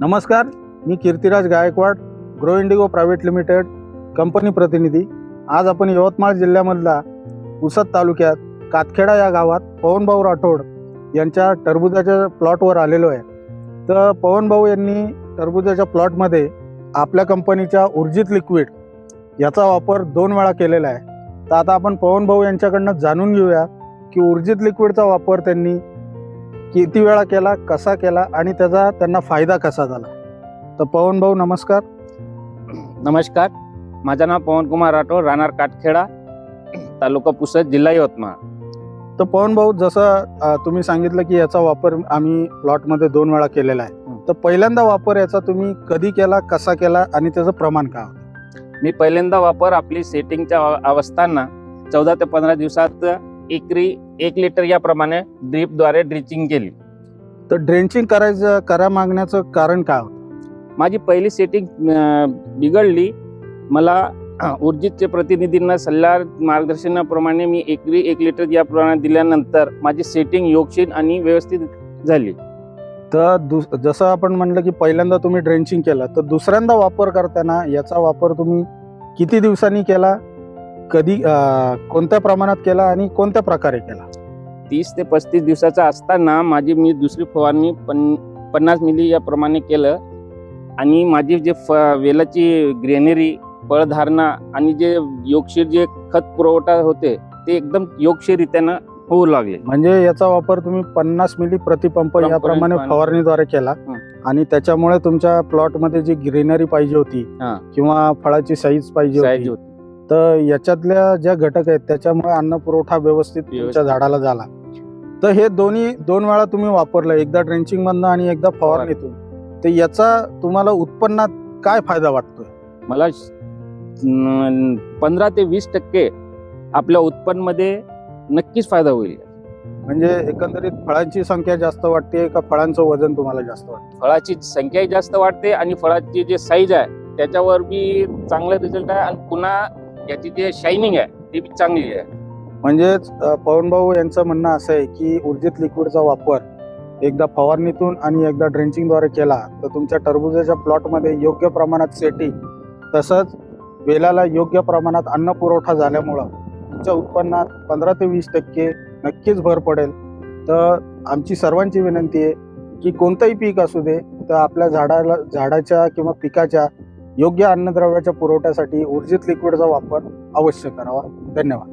नमस्कार मी Kirtiraj Gaikwad Grow Indigo private limited company प्रतिनिधी. आज आपण यवतमाळ जिल्ह्यामधला पुसद तालुक्यात कातखेडा या गावात पवनभाऊ राठोड यांच्या टरबुजाच्या प्लॉटवर आलेलो आहे. तर पवनभाऊ यांनी टरबुजाच्या प्लॉटमध्ये आपल्या कंपनीच्या ऊर्जित लिक्विड याचा वापर दोन वेळा केलेला आहे. तर आता आपण पवनभाऊ यांच्याकडनं जाणून घेऊया की ऊर्जित लिक्विडचा वापर त्यांनी किती वेळा केला कसा केला आणि त्याचा त्यांना फायदा कसा झाला? तर पवन भाऊ नमस्कार. नमस्कार. माझं नाव पवनकुमार राठोड राहणार काटखेडा तालुका पुसद जिल्हा यवतमाळ. तर पवन भाऊ जसं तुम्ही सांगितलं की याचा वापर आम्ही प्लॉटमध्ये दोन वेळा केलेला आहे. तर पहिल्यांदा वापर याचा तुम्ही कधी केला कसा केला आणि त्याचं प्रमाण काय होतं? मी पहिल्यांदा वापर आपली सेटिंगच्या अव- अवस्थांना चौदा ते पंधरा दिवसात एकरी एक लिटर याप्रमाणे ड्रीपद्वारे ड्रिचिंग केली. तर ड्रेंचिंग करायचं करा मागण्याचं कारण काय होतं? माझी पहिली सेटिंग बिघडली. मला अ, ऊर्जितचे प्रतिनिधींना सल्ला मार्गदर्शनाप्रमाणे मी एकरी एक लिटर याप्रमाणे दिल्यानंतर माझी सेटिंग योगशील आणि व्यवस्थित झाली. तर दुस जसं आपण म्हणलं की पहिल्यांदा तुम्ही ड्रेंचिंग केलं तर दुसऱ्यांदा वापर करताना याचा वापर तुम्ही किती दिवसांनी केला? कधी कोणत्या प्रमाणात केला आणि कोणत्या प्रकारे केला? तीस ते पस्तीस दिवसाचा असताना माझी मी दुसरी फवारणी पन पन्नास मिली याप्रमाणे केलं. आणि माझी जे फ वेलाची ग्रेनरी फळधारणा आणि जे योगशीर जे खत पुरवठा होते ते एकदम योगशीररित्यानं होऊ लागले. म्हणजे याचा वापर तुम्ही पन्नास मिली प्रतिपंप पंप- याप्रमाणे फवारणीद्वारे केला. आणि त्याच्यामुळे तुमच्या प्लॉटमध्ये जी ग्रीनरी पाहिजे होती. किंवा फळाची साईज पाहिजे होती. तर याच्यातल्या ज्या घटक आहेत त्याच्यामुळे अन्न पुरवठा व्यवस्थित तुमच्या. झाडाला झाला. तर हे दोन्ही दोन वेळा तुम्ही वापरलं एकदा ड्रेंचिंग मधनं आणि एकदा फवारणीतून तर याचा तुम्हाला उत्पन्नात काय फायदा वाटतोय? मला पंधरा ते वीस टक्के आपल्या उत्पन्नमध्ये नक्कीच फायदा होईल. म्हणजे एकंदरीत फळांची संख्या जास्त वाटते का फळांचं वजन तुम्हाला जास्त वाटतं? फळाची संख्याही जास्त वाढते आणि फळाची जे साईज आहे त्याच्यावर बी चांगला रिझल्ट आहे आणि पुन्हा याची जे शायनिंग आहे ती चांगली आहे. म्हणजेच पवनभाऊ यांचं म्हणणं असं आहे की ऊर्जित लिक्विडचा वापर एकदा फवारणीतून आणि एकदा ड्रेंचिंगद्वारे केला तर तुमच्या टरबुजाच्या प्लॉटमध्ये योग्य प्रमाणात सेटिंग तसंच वेलाला योग्य प्रमाणात अन्न पुरवठा झाल्यामुळं तुमच्या उत्पन्नात पंधरा ते वीस टक्के नक्कीच भर पडेल. तर आमची सर्वांची विनंती आहे की कोणतंही पीक असू दे तर आपल्या झाडाला झाडाच्या किंवा पिकाच्या योग्य अन्नद्रव्याच्या पुरवठ्यासाठी ऊर्जित लिक्विडचा वापर अवश्य करावा. धन्यवाद.